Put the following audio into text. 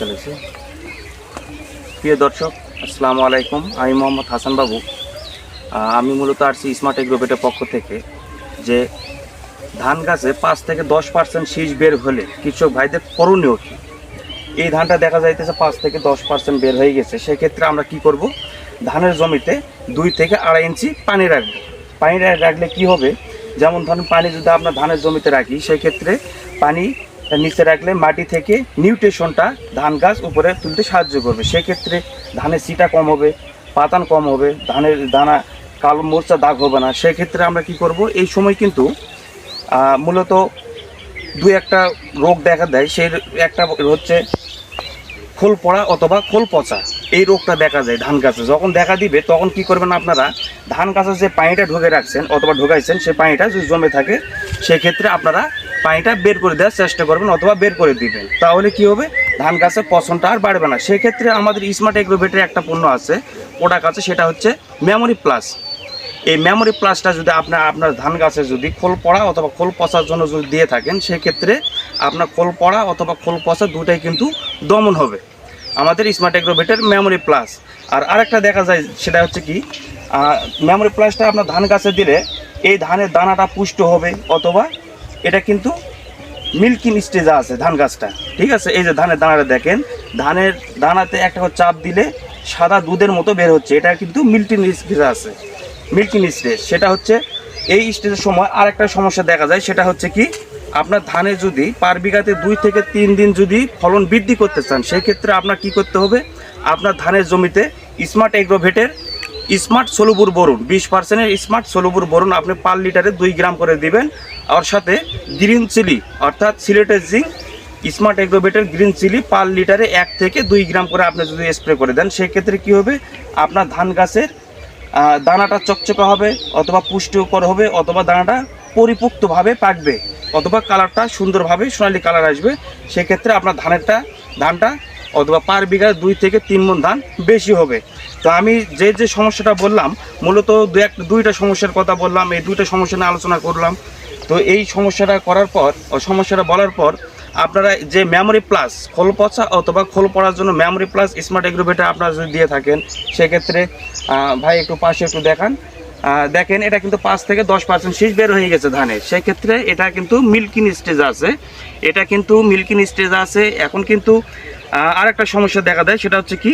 চলেছে। প্রিয় দর্শক, আসসালামু আলাইকুম। আমি মোহাম্মদ হাসান বাবু। আমি মূলত আসছি স্মার্ট এগ্রোভেটের পক্ষ থেকে যে ধান গাছে পাঁচ থেকে দশ পার্সেন্ট শীষ বের হলে কৃষক ভাইদের করণীয় কী? এই ধানটা দেখা যাইতেছে পাঁচ থেকে দশ পার্সেন্ট বের হয়ে গেছে। সেক্ষেত্রে আমরা কি করব? ধানের জমিতে দুই থেকে আড়াই ইঞ্চি পানি রাখব। পানি রাখলে কি হবে? যেমন ধরুন, পানি যদি আমরা ধানের জমিতে রাখি, সেক্ষেত্রে পানি নিচে রাখলে মাটি থেকে নিউট্রিশনটা ধান গাছ উপরে তুলতে সাহায্য করবে। সেক্ষেত্রে ধানের সিটা কম হবে, পাতান কম হবে, ধানের দানা, কালো মোর্চা দাগ হবে না। সেক্ষেত্রে আমরা কি করব, এই সময় কিন্তু মূলত দু একটা রোগ দেখা দেয়, সেই একটা হচ্ছে খোল পড়া অথবা খোল পচা। এই রোগটা দেখা যায় ধান গাছে। যখন দেখা দিবে, তখন কি করবেন আপনারা, ধান গাছে যে পানিটা ঢুকে রাখছেন অথবা ঢুকাইছেন সেই পানিটা যদি জমে থাকে, সেক্ষেত্রে আপনারা পানিটা বের করে দেওয়ার চেষ্টা করবেন অথবা বের করে দিবেন। তাহলে কি হবে? ধান গাছের পছন্দটা আর বাড়বে না। সেক্ষেত্রে আমাদের স্মার্ট এগ্রোভেটের একটা পণ্য আছে প্রোডাক্ট আছে, সেটা হচ্ছে মেমোরি প্লাস এই মেমোরি প্লাসটা যদি আপনার আপনার ধান গাছে যদি খোল পড়া অথবা খোল পচার জন্য যদি দিয়ে থাকেন, সেক্ষেত্রে আপনার খোল পড়া অথবা খোল পচা দুটাই কিন্তু দমন হবে। আমাদের স্মার্ট এগ্রোভেটের মেমোরি প্লাস আর আরেকটা দেখা যায়, সেটা হচ্ছে কি মেমোরি প্লাসটা আপনার ধান গাছে দিলে এই ধানের দানাটা পুষ্ট হবে অথবা এটা কিন্তু মিল্কিং স্টেজে আছে ধান গাছটা। ঠিক আছে? এই যে ধানের দানাটা দেখেন, ধানের দানাতে একটা চাপ দিলে সাদা দুধের মতো বের হচ্ছে। এটা কিন্তু মিল্কিং স্টেজে আছে। মিল্কিং স্টেজ সেটা হচ্ছে এই স্টেজের সময় আর একটা সমস্যা দেখা যায়, সেটা হচ্ছে কি, আপনার ধানে যদি পার বিঘাতে দুই থেকে তিন দিন যদি ফলন বৃদ্ধি করতে চান, সেক্ষেত্রে আপনার কি করতে হবে? আপনার ধানের জমিতে স্মার্ট এগ্রোভেটের স্মার্ট সলুবুর বরুন বিশ পার্সেন্টের স্মার্ট সলুবুর বরুন আপনি পার লিটারে দুই গ্রাম করে দিবেন। আর সাথে গ্রিন চিলি, অর্থাৎ সিলেটের জিঙ্ক, স্মার্ট এগ্রোভেটের গ্রিন চিলি পার লিটারে এক থেকে দুই গ্রাম করে আপনি যদি স্প্রে করে দেন, সেক্ষেত্রে কী হবে? আপনার ধান গাছের দানাটা চকচকা হবে, অথবা পুষ্টিকর হবে, অথবা দানাটা পরিপুক্তভাবে পাকবে, অথবা কালারটা সুন্দরভাবে সোনালি কালার আসবে। সেক্ষেত্রে আপনার ধানেরটা, ধানটা অথবা পার বিঘা দুই থেকে তিন মন ধান বেশি হবে। তো আমি যে যে সমস্যাটা বললাম, মূলত দু এক দুইটা সমস্যার কথা বললাম, এই দুইটা সমস্যা নিয়ে আলোচনা করলাম। তো এই সমস্যাটা করার পর সমস্যাটা বলার পর, আপনারা যে মেমোরি প্লাস খোল পচা অথবা খোল পড়ার জন্য মেমোরি প্লাস স্মার্ট এগ্রোভেটা আপনারা যদি দিয়ে থাকেন, সেক্ষেত্রে ভাই একটু পাশে একটু দেখান। দেখেন, এটা কিন্তু পাঁচ থেকে দশ পার্সেন্ট শীষ বের হয়ে গেছে ধানে। সেক্ষেত্রে এটা কিন্তু মিল্কিং স্টেজ আছে। এটা কিন্তু মিল্কিং স্টেজ আছে। এখন কিন্তু আর একটা সমস্যা দেখা দেয়, সেটা হচ্ছে কি